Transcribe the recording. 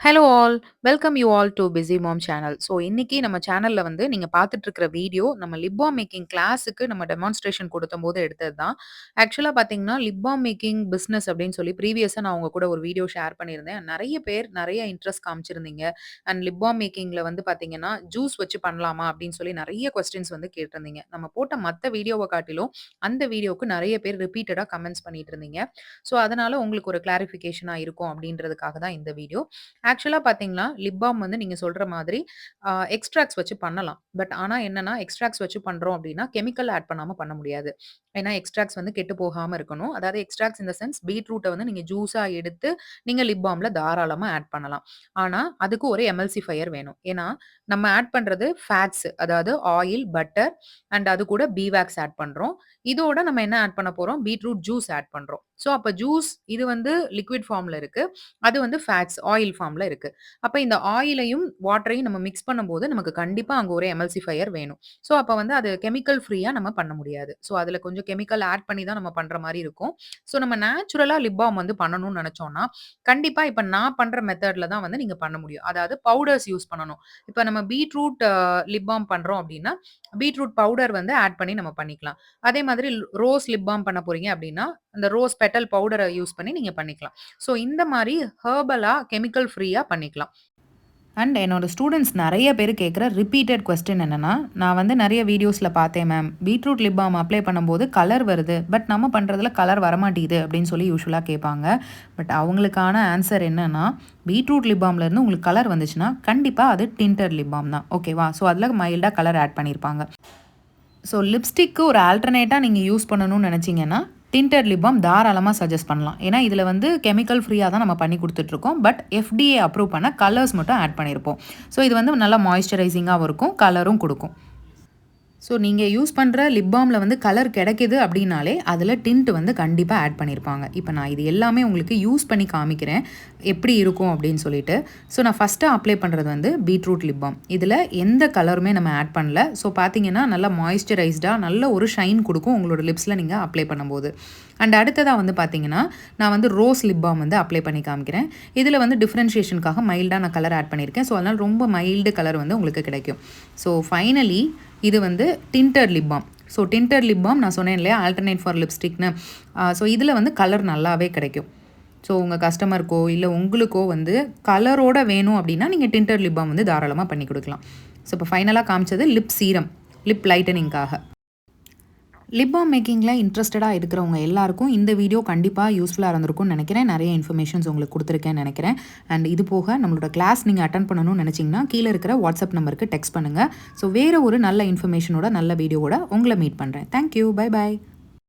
Hello all! Welcome you all to busy mom channel. So இன்னைக்கு நம்ம சேனலில் வந்து நீங்கள் பார்த்துட்டு இருக்கிற வீடியோ நம்ம லிப் பாம் மேக்கிங் கிளாஸுக்கு நம்ம டெமான்ஸ்ட்ரேஷன் குடுத்தம்போது எடுத்தது தான். ஆக்சுவலாக பார்த்தீங்கன்னா, லிப் பாம் மேக்கிங் பிஸ்னஸ் அப்படின்னு சொல்லி ப்ரீவியஸாக நான் உங்கள் கூட ஒரு வீடியோ ஷேர் பண்ணியிருந்தேன். நிறைய பேர் நிறைய இன்ட்ரெஸ்ட் காமிச்சிருந்தீங்க. அண்ட் லிப் பாம் வந்து பார்த்தீங்கன்னா, ஜூஸ் வச்சு பண்ணலாமா? அப்படின்னு சொல்லி நிறைய கொஸ்டின்ஸ் வந்து கேட்டிருந்தீங்க. நம்ம போட்ட மற்ற வீடியோவை காட்டிலும் அந்த வீடியோவுக்கு நிறைய பேர் ரிப்பீட்டடாக கமெண்ட்ஸ் பண்ணிட்டு இருந்தீங்க. ஸோ அதனால் உங்களுக்கு ஒரு கிளாரிஃபிகேஷனாக இருக்கும் அப்படின்றதுக்காக தான் இந்த வீடியோ. ஆக்சுவலாக பார்த்தீங்கன்னா, லிப் பாம் வந்து நீங்கள் சொல்கிற மாதிரி எக்ஸ்ட்ராக்ட்ஸ் வச்சு பண்ணலாம். பட் ஆனால் என்னன்னா, எக்ஸ்ட்ராக்ட்ஸ் வச்சு பண்ணுறோம் அப்படின்னா கெமிக்கல் ஆட் பண்ணாமல் பண்ண முடியாது. ஏன்னா, எக்ஸ்ட்ராக்ட்ஸ் வந்து கெட்டு போகாமல் இருக்கணும். அதாவது எக்ஸ்ட்ராக்ட்ஸ் இன் சென்ஸ் பீட்ரூட்டை வந்து நீங்கள் ஜூஸாக எடுத்து நீங்கள் லிப் தாராளமாக ஆட் பண்ணலாம். ஆனால் அதுக்கு ஒரு எமல்சிஃபையர் வேணும். ஏன்னா, நம்ம ஆட் பண்ணுறது ஃபேட்ஸ் அதாவது ஆயில், பட்டர் அண்ட் அது கூட பீவேக்ஸ் ஆட் பண்ணுறோம் இதோட நம்ம என்ன ஆட் பண்ண போகிறோம் பீட்ரூட் ஜூஸ் ஆட் பண்ணுறோம் ஸோ, அப்போ ஜூஸ் இது வந்து லிக்விட் ஃபார்மில் இருக்குது அது வந்து ஃபேட்ஸ் ஆயில் ஃபார்மில் இருக்குது அப்போ இந்த ஆயிலையும், வாட்டரையும் நம்ம மிக்ஸ் பண்ணும்போது நமக்கு கண்டிப்பாக அங்கே ஒரு எமல்சிஃபையர் வேணும். ஸோ, அப்போ வந்து அது கெமிக்கல் ஃப்ரீயாக நம்ம பண்ண முடியாது. ஸோ, அதில் கொஞ்சம் கெமிக்கல் ஆட் பண்ணி தான் நம்ம பண்ணுற மாதிரி இருக்கும். ஸோ, நம்ம நேச்சுரலாக லிப் பாம் வந்து பண்ணணும்னு நினச்சோன்னா கண்டிப்பாக இப்போ நான் பண்ணுற மெத்தடில் தான் வந்து நீங்கள் பண்ண முடியும். அதாவது பவுடர்ஸ் யூஸ் பண்ணணும். இப்போ நம்ம பீட்ரூட் லிப் பாம் பண்ணுறோம் அப்படின்னா பீட்ரூட் பவுடர் வந்து ஆட் பண்ணி நம்ம பண்ணிக்கலாம். அதே மாதிரி ரோஸ் லிப் பாம் பண்ண போகிறீங்க அப்படின்னா அந்த ரோஸ் பெட்டல் பவுடரை யூஸ் பண்ணி நீங்கள் பண்ணிக்கலாம். ஸோ, இந்த மாதிரி ஹேர்பலாக கெமிக்கல் ஃப்ரீயாக பண்ணிக்கலாம். அண்ட் என்னோட ஸ்டூடெண்ட்ஸ் நிறைய பேர் கேட்குற ரிப்பீட்டட் கொஸ்டின் என்னென்னா நான் வந்து நிறைய வீடியோஸில் பார்த்தேன் ma'am. Beetroot lip balm apply பண்ணும்போது கலர் வருது. பட் நம்ம பண்ணுறதுல கலர் வரமாட்டேங்குது அப்படின்னு சொல்லி யூஸ்வலாக கேட்பாங்க. பட் அவங்களுக்கான ஆன்சர் என்னென்னா பீட்ரூட் லிப் பாம்லேருந்து உங்களுக்கு கலர் வந்துச்சுன்னா, கண்டிப்பாக அது டின்டர் லிப் பாம் தான். ஓகேவா? ஸோ, அதில் மைல்டாக கலர் ஆட் பண்ணியிருப்பாங்க. ஸோ, லிப்ஸ்டிக்கு ஒரு ஆல்டர்னேட்டாக நீங்கள் யூஸ் பண்ணணும்னு நினச்சிங்கன்னா டின்டர் லிப் தாராளமாக சஜஸ்ட் பண்ணலாம். ஏன்னா, இதில் வந்து கெமிக்கல் ஃப்ரீயாக தான் நம்ம பண்ணி கொடுத்துட்ருக்கோம் பட் எஃப்டிஏ அப்ரூவ் பண்ண கலர்ஸ் மட்டும் ஆட் பண்ணியிருப்போம். ஸோ, இது வந்து நல்லா மாய்ஸ்சரைசிங்காகவும் இருக்கும். கலரும் கொடுக்கும் ஸோ, நீங்கள் யூஸ் பண்ணுற லிப் பாமில் வந்து கலர் கிடைக்கிது அப்படின்னாலே அதில் டின்ட் வந்து கண்டிப்பாக ஆட் பண்ணியிருப்பாங்க. இப்போ நான் இது எல்லாமே உங்களுக்கு யூஸ் பண்ணி காமிக்கிறேன். எப்படி இருக்கும் அப்படின்னு சொல்லிட்டு. ஸோ, நான் ஃபஸ்ட்டு அப்ளை பண்ணுறது வந்து பீட்ரூட் லிப் பாம். இதில் எந்த கலருமே நம்ம ஆட் பண்ணல. ஸோ, பார்த்தீங்கன்னா நல்லா மாய்ஸ்சரைஸ்டாக நல்ல ஒரு ஷைன் கொடுக்கும் உங்களோட லிப்ஸில் நீங்கள் அப்ளை பண்ணும்போது. அண்ட் அடுத்ததாக வந்து பார்த்தீங்கன்னா, நான் வந்து ரோஸ் லிப் பாம் வந்து அப்ளை பண்ணி காமிக்கிறேன். இதில் வந்து டிஃப்ரென்ஷியேஷனுக்காக மைல்டாக நான் கலர் ஆட் பண்ணியிருக்கேன். ஸோ, அதனால் ரொம்ப மைல்டு கலர் வந்து உங்களுக்கு கிடைக்கும். ஸோ, ஃபைனலி இது வந்து tinted lip balm. So, tinted lip balm நான் சொன்னேன் இல்லையா? Alternate for லிப்ஸ்டிக்னு. ஸோ, இதில் வந்து கலர் நல்லாவே கிடைக்கும். ஸோ, உங்கள் கஸ்டமருக்கோ, இல்லை உங்களுக்கோ வந்து கலரோட வேணும் அப்படின்னா நீங்கள் டின்டர் லிப் பாம் வந்து தாராளமாக பண்ணி கொடுக்கலாம் ஸோ, இப்போ ஃபைனலாக காமிச்சது லிப் சீரம். லிப் லைட்டனிங்காக. லிப் பாம் மேக்கிங்கில் இன்ட்ரெஸ்டடாக இருக்கிறவங்க எல்லாருக்கும் இந்த வீடியோ கண்டிப்பாக யூஸ்ஃபுல்லாக இருந்திருக்கும்னு நினைக்கிறேன் நிறைய இன்ஃபர்மேஷன்ஸ் உங்களுக்கு கொடுத்துருக்கேன்னு நினைக்கிறேன் அண்ட் இது போக நம்மளோட கிளாஸ் நீங்கள் அட்டன் பண்ணணும்னு நினச்சிங்கன்னா கீழே இருக்கிற வாட்ஸ்அப் நம்பருக்கு டெக்ஸ்ட் பண்ணுங்கள் ஸோ, வேற ஒரு நல்ல இன்ஃபர்மேஷனோட, நல்ல வீடியோவோட உங்களை மீட் பண்ணுறேன் தேங்க் யூ. By by.